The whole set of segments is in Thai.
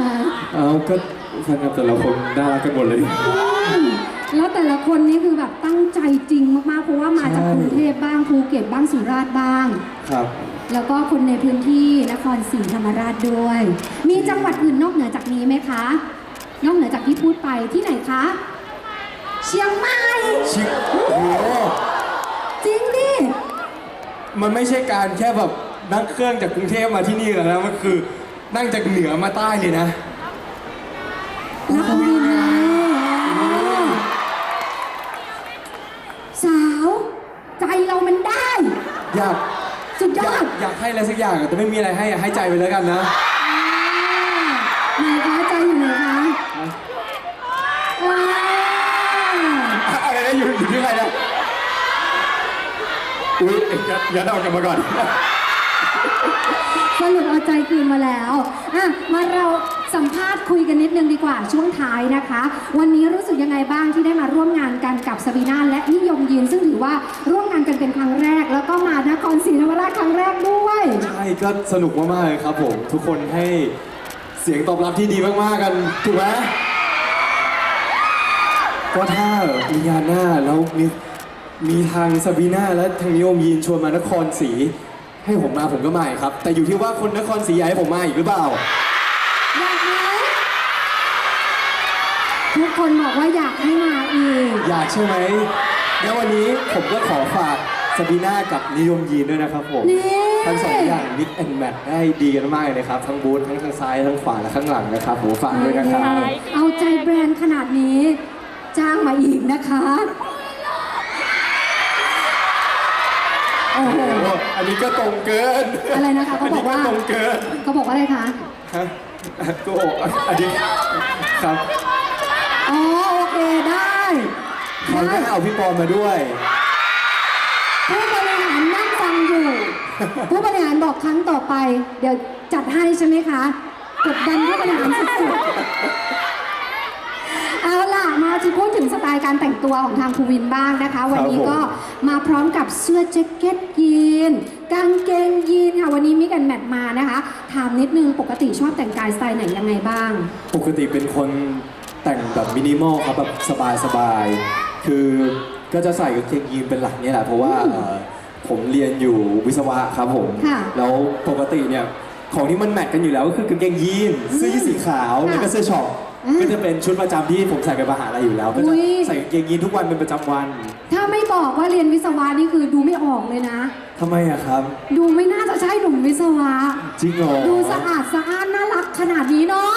คะเอาก็แฟนคลับแต่ละคนน่ารักกันหมดเลย แล้วแต่ละคนนี่คือแบบตั้งใจจริงมากๆ เพราะว่ามาจากใช่ กรุงเทพบ้างภูเก็ตบ้างสุราษฎร์บ้าง ครับ แล้วก็คนในพื้นที่นครศรีธรรมราชด้วย มีจังหวัดอื่นนอกเหนือจากนี้ไหมคะ นอกเหนือจากที่พูดไปที่ไหนคะ เชียงใหม่ ชิคโอ้โหจริงดิ มันไม่ใช่การแค่แบบนั่งเครื่องจากกรุงเทพมาที่นี่แล้วนะมันคือ นั่งจากเหนือมาใต้เลยนะนักบินเลยสาว ใจเรามันได้ อยากสุดยอยาอกดอยากให้อะไรสักอย่างอะแต่ไม่มีอะไรให้อะให้ใจไปแล้วกันนะ ไหนคะใจอยู่ไหนคะว้าวอะอะไรนะอยู่อยู่ที่ใครนะอุ้ยยัดยัดเอากลับมาก่อน สรุปเอาใจคืนมาแล้วอะมาเราสัมภาษณ์คุยกันนิดนึงดีกว่าช่วงท้ายนะคะ วันนี้รู้สึกยังไงบ้างที่ได้มาร่วมงานกันกับสบีนาและนิยมยีนซึ่งถือว่าร่วมงานกันเป็นครั้งแรก แล้วก็มานครศรีธรรมราชครั้งแรกด้วย ใช่ก็สนุกมากๆเลยครับผม ทุกคนให้เสียงตอบรับที่ดีมากๆกันถูกไหมก็ถ้ามีงานหน้าแล้วมีมีทางซาบีนาและทางนิยมยีนชวนมานครศรี ให้ผมมาผมก็มาอีกครับ แต่อยู่ที่ว่าคนนครศรีอยากให้ผมมาอีกหรือเปล่า อยากไหมทุกคนบอกว่าอยากให้มาอีก อยากใช่ไหมแล้ววันนี้ผมก็ขอฝากซาบีนากับนิยมยีนด้วยนะครับผมนี่ ทั้งสองอย่างมิกแอนด์แมทได้ดีกันมากเลยนะครับ ทั้งบูธทั้งทางซ้ายทั้งขวาและข้างหลังนะครับผมฝากด้วยนะครับ เอาใจแบรนด์ขนาดนี้ จ้างมาอีกนะคะ โอ้โหโอ้อันนี้ก็ตรงเกินอะไรนะคะเขาบอกว่า นนี้ตรงเกินเขาบอกว่าอะไรคะ ฮะก็อันนี้ครับอ๋อโอเคได้เขาก็ได้เอาพี่ปอนมาด้วย ผู้บริหารนั่งฟังอยู่ ผู้บริหารบอกครั้งต่อไป เดี๋ยวจัดให้ใช่ไหมคะ กดดันผู้บริหารสุดๆ เอาล่ะมาที่พูดถึงสไตล์การแต่งตัวของทางภูวินบ้างนะคะ วันนี้ผมก็มาพร้อมกับเสื้อแจ็คเก็ตยีนกางเกงยีนค่ะวันนี้มิกันแมทมานะคะถามนิดนึงปกติชอบแต่งกายสไตล์ไหนยังไงบ้าง ปกติเป็นคนแต่งแบบมินิมอลครับแบบสบายๆคือก็จะใส่กางเกงยีนเป็นหลักเนี่ยแหละเพราะว่าอืมเอ่อผมเรียนอยู่วิศวะครับผม ค่ะ แล้วปกติเนี่ยของที่มันแมทกันอยู่แล้วก็คือกางเกงยีนเสื้อยืดสีขาวค่ะแล้วก็เสื้อช็อปอืม ก็จะเป็นชุดประจำที่ผมใส่ไปมหาลัยอยู่แล้ว ก็อุ๊จะย ใส่กางเกงยีนทุกวันเป็นประจำวันถ้าไม่บอกว่าเรียนวิศวะนี่คือดูไม่ออกเลยนะ ทำไมอะครับ ดูไม่น่าจะใช่หนุ่มวิศวะ จริงเหรอดูสะอาดสะอ้านน่ารักขนาดนี้เนาะ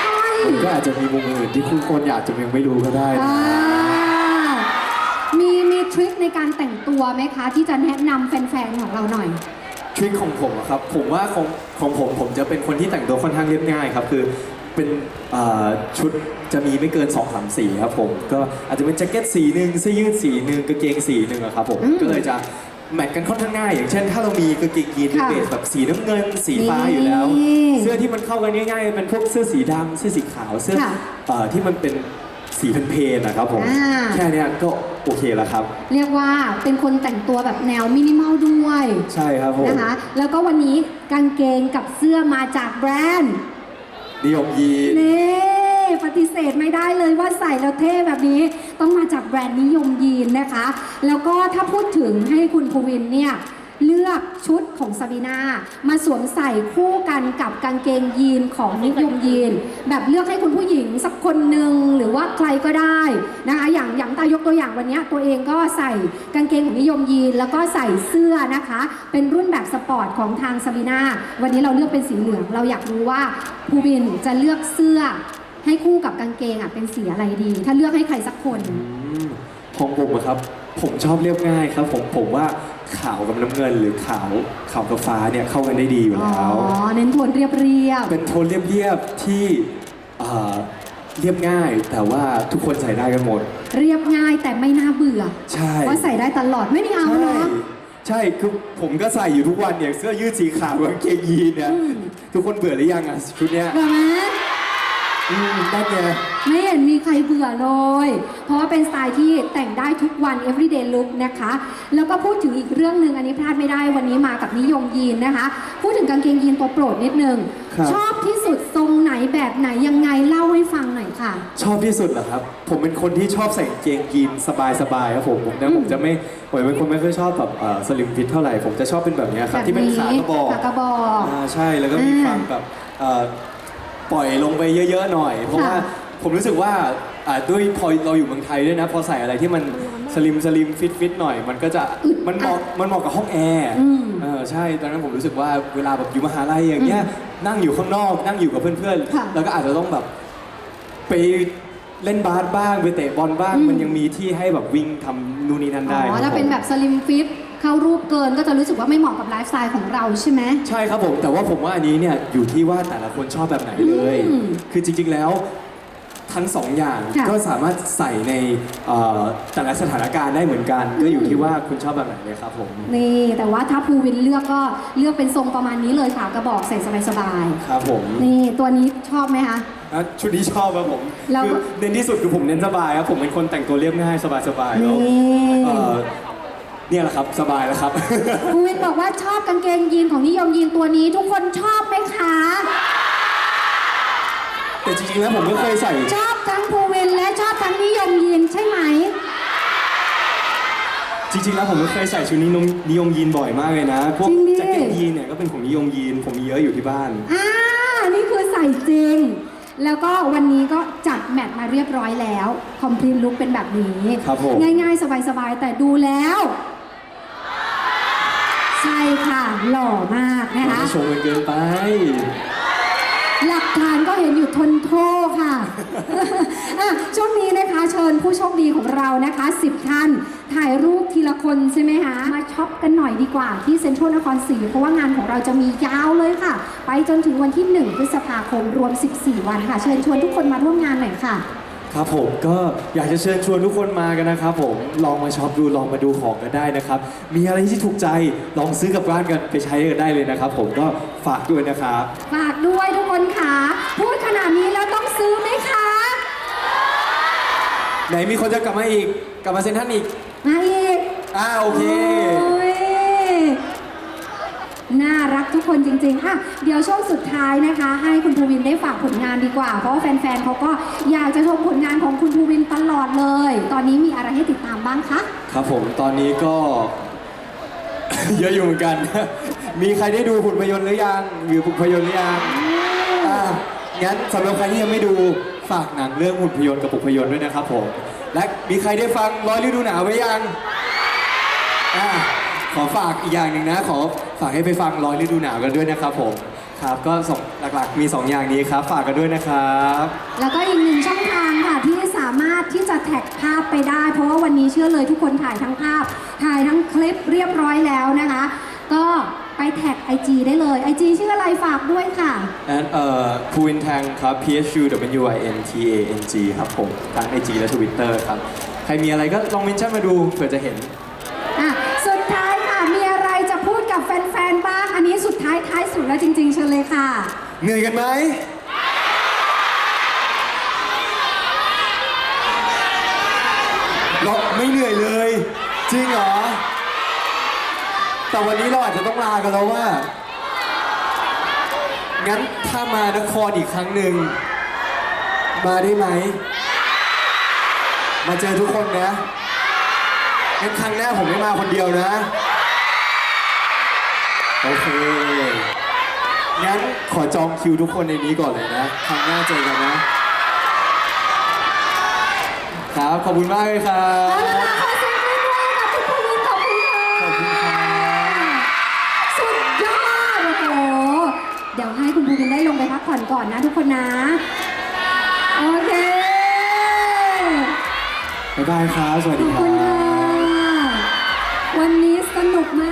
ใช่ก็อาจจะมีมุมอื่นที่คุณคนอยากจะยังไม่รู้ก็ได้นะอ่ามีมีทริคในการแต่งตัวไหมคะ ที่จะแนะนำแฟนๆของเราหน่อย ทริคของผมอะครับผมว่าของของผมผมจะเป็นคนที่แต่งตัวค่อนข้างเรียบง่ายครับคือเป็นเอ่อชุดจะมีไม่เกิน2อสามสีครับผมก็อาจจะเป็นแจ็คเก็ตสีหนึ่งเสื้อยืดสีหนึ่งกางเกงสีหนึ่งอะครับผมอืมก็เลยจะแมทกันค่อนข้างง่าย อย่างเช่น ถ้าเรามีกางเกงยีนเป็นค่ะเบสแบบสีน้ำเงิน สีฟ้าอยู่แล้ว นี่เสื้อที่มันเข้ากันง่ายๆเป็นพวกเสื้อสีดำเสื้อสีขาวเสื้อค่ะ เอ่อที่มันเป็น สีเพลนๆนะครับผม อ่า แค่เนี้ยก็โอเคแล้วครับ เรียกว่าเป็นคนแต่งตัวแบบแนวมินิมอลด้วยใช่ครับผมนะคะ แล้วก็วันนี้กางเกงกับเสื้อมาจากแบรนด์ นิยมยีน นี่ปฏิเสธไม่ได้เลยว่าใส่แล้วเท่แบบนี้ต้องมาจากแบรนด์นิยมยีนนะคะ แล้วก็ถ้าพูดถึงให้คุณภูวินเนี่ย เลือกชุดของซาบีนามาสวมใส่คู่กันกับกางเกงยีนของนิยมยีน แบบเลือกให้คุณผู้หญิงสักคนหนึ่งหรือว่าใครก็ได้นะคะอย่างอย่างตายกตัวอย่างวันนี้ตัวเองก็ใส่กางเกงของนิยมยีน แล้วก็ใส่เสื้อนะคะ เป็นรุ่นแบบสปอร์ตของทางซาบีนาวันนี้เราเลือกเป็นสีเหลืองเราอยากรู้ว่าภูวินจะเลือกเสื้อให้คู่กับกางเกงอะเป็นสีอะไรดี ถ้าเลือกให้ใครสักคนอืมของผมอะครับ ผมชอบเรียบง่ายครับ ผมผมว่า ขาวกับน้ำเงินหรือขาวขาวกับฟ้าเนี่ยเข้ากันได้ดีอยู่อ๋อ แล้ว เน้นโทนเรียบเรียบ เป็นโทนเรียบๆที่เอ่อเรียบง่าย แต่ว่าทุกคนใส่ได้กันหมดๆเรียบง่ายแต่ไม่น่าเบื่อใช่ว่าใส่ได้ตลอดไม่ได้เอาใช่เนาะ ใช่คือผมก็ใส่อยู่ทุกวันเนี่ยเสื้อยืดสีขาวกางเกงยีนเนี่ยอืม ทุกคนเบื่อหรือยังอะชุดเนี้ย เบื่อไหม อืมนั่นไงไม่เห็นมีใครเบื่อเลย เพราะว่าเป็นสไตล์ที่แต่งได้ทุกวัน everyday look นะคะ แล้วก็พูดถึงอีกเรื่องหนึ่งอันนี้พลาดไม่ได้วันนี้มากับนิยมยีนนะคะ พูดถึงกางเกงยีนตัวโปรดนิดนึง ครับ ชอบที่สุดทรงไหนแบบไหนยังไงเล่าให้ฟังหน่อยค่ะ ชอบที่สุดเหรอครับ ผมเป็นคนที่ชอบใส่กางเกงยีนสบายๆครับผมผมแต่ผมจะไม่ผมเป็นคนไม่ค่อยชอบแบบสลิมฟิตเท่าไหร่ผมจะชอบเป็นแบบเนี้ยครับที่เป็นขากระบอก ขากระบอก อ่าใช่แล้วก็มีอ่าความแบบเอ่อ ปล่อยลงไปเยอะๆหน่อย เพราะว่าค่ะผมรู้สึกว่าอ่าด้วยพอเราอยู่เมืองไทยด้วยนะ พอใส่อะไรที่มันสลิมสลิมฟิตฟิตหน่อย มันก็จะมันเหมาะมันเหมาะกับห้องแอร์อืมเออใช่ตอนนั้นผมรู้สึกว่าเวลาแบบอยู่มหาลัยอย่างเงี้ยนั่งอยู่ข้างนอก นั่งอยู่กับเพื่อนค่ะๆแล้วก็อาจจะต้องแบบไปเล่นบาสบ้างไปเตะบอลบ้างอืมมันยังมีที่ให้แบบวิ่งทำนู่นนี่นั่นอ๋ได้อครับถ้าเป็นผมแบบสลิมฟิต เข้ารูปเกินก็จะรู้สึกว่าไม่เหมาะกับไลฟ์สไตล์ของเราใช่ไหม ใช่ครับผมแต่ว่าผมว่าอันนี้เนี่ยอยู่ที่ว่าแต่ละคนชอบแบบไหนเลย อืมคือจริงๆแล้วทั้งสองอย่างค่ะ ก็สามารถใส่ในเอ่อแต่ละสถานการณ์ได้เหมือนกัน ก็อยู่ที่ว่าคุณชอบแบบไหนเลยครับผม นี่แต่ว่าถ้าภูวินเลือกก็เลือกเป็นทรงประมาณนี้เลยค่ะกระบอกใส่สบายครับผมๆนี่ตัวนี้ชอบไหมคะอะชุดนี้ชอบครับผมแล้วก็คือเน้นที่สุดคือผมเน้นสบายครับผมเป็นคนแต่งตัวเรียบง่ายสบายๆแล้วนี่ เอ่อ เนี่ยแหละครับสบายแล้วครับ ภูวินบอกว่าชอบกางเกงยีนของนิยมยีนตัวนี้ ทุกคนชอบไหมคะ แต่จริงๆแล้วผมไม่เคยใส่ ชอบทั้งภูวินและชอบทั้งนิยมยีนใช่ไหม จริงๆแล้วผมไม่เคยใส่ชุดนี้นิยมยีนบ่อยมากเลยนะ พวกจริงดิ แจ็คเก็ตยีนเนี่ยก็เป็นของนิยมยีนผมมีเยอะอยู่ที่บ้าน อ่า นี่คือใส่จริง แล้วก็วันนี้ก็จัดแมทมาเรียบร้อยแล้ว คอมพลีทลุคเป็นแบบนี้ ครับผม ง่ายๆ สบายๆ แต่ดูแล้วใช่ค่ะ หล่อมากนะผมคะจะชมกันเกินไป หลักฐานก็เห็นอยู่ทนโทษค่ะอะ ช่วงนี้นะคะ เชิญผู้โชคดีของเรานะคะ 10 ท่าน ถ่ายรูปทีละคนใช่ไหมคะมาช็อปกันหน่อยดีกว่าที่เซ็นทรัลนครศรีเพราะว่างานของเราจะมียาวเลยค่ะ ไปจนถึงวันที่ 1 พฤษภาคมรวม 14 วันค่ะ เชิญชวนทุกคนมาร่วมงานหน่อยค่ะ ครับผมก็อยากจะเชิญชวนทุกคนมากันนะครับผมลองมาช็อปดูลองมาดูของกันได้นะครับ มีอะไรที่ถูกใจลองซื้อกลับบ้านกันไปใช้กันได้เลยนะครับ ผมก็ฝากด้วยนะครับ ฝากด้วยทุกคนค่ะ พูดขนาดนี้แล้วต้องซื้อไหมคะไหนมีคนจะกลับมาอีก กลับมาเซ็นทรันอีก มาอีก อ่าโอเคโอ้ยน่ารักทุก คนจริงๆอะเดี๋ยวช่วงสุดท้ายนะคะ ให้คุณภูวินได้ฝากผลงานดีกว่า เพราะว่าแฟนๆเขาก็อยากจะชมผลงานของคุณภูวินตลอดเลย ตอนนี้มีอะไรให้ติดตามบ้างคะ ครับผมตอนนี้ก็ เยอะอยู่เหมือนกัน มีใครได้ดูหุ่นพยนต์หรือยังหรือหุ่นพยนต์หรือยังอะงั้นสำหรับใครที่ยังไม่ดูฝากหนังเรื่องหุ่นพยนต์กับปุกพยนต์ด้วยนะครับผม และมีใครได้ฟังร้อยฤดูหนาวไว้ยังอะ ขอฝากอีกอย่างหนึ่งนะ ขอฝากให้ไปฟังร้อยฤดูหนาวกันด้วยนะครับผมครับก็สองหลักๆมีสองอย่างนี้ครับ ฝากกันด้วยนะครับ แล้วก็อีกหนึ่งช่องทางค่ะที่สามารถที่จะแท็กภาพไปได้ เพราะว่าวันนี้เชื่อเลยทุกคนถ่ายทั้งภาพ ถ่ายทั้งคลิปเรียบร้อยแล้วนะคะ ก็ไปแท็ก IG ได้เลย IG ชื่ออะไรฝากด้วยค่ะแอนเอ่อพูวินแทงครับ P H U W I N T A N G ครับผมทั้ง IG และ Twitter ครับ ใครมีอะไรก็ลองเมนชั่นมาดูเผื่อจะเห็น ท้ายท้ายสุดแล้วจริง ๆ เชิญเลยค่ะ เหนื่อยกันไหมเราไม่เหนื่อยเลย จริงเหรอ แต่วันนี้เราอาจจะต้องลากันแล้วว่า งั้นถ้ามานครอีกครั้งหนึ่ง มาได้ไหม มาเจอทุกคนนะงั้นครั้งหน้าผมไม่มาคนเดียวนะ โอเค งั้นขอจองคิวทุกคนในนี้ก่อนเลยนะครั้งหน้าเจอกันนะ ครับขอบคุณมากเลยครัเอาละบค่ะขอเสียงปรบมือกับคุณภูวิขอบคุณค่ะขอบคุณครับสุดยอดโอ้โหเดี๋ยวให้คุณภูวินได้ลงไปพักผ่อนก่อนนะทุกคนนะ โอเค บ๊ายบายครับ สวัสขดีอบคคุรัณค่ะ บ วันนี้สนุกมาก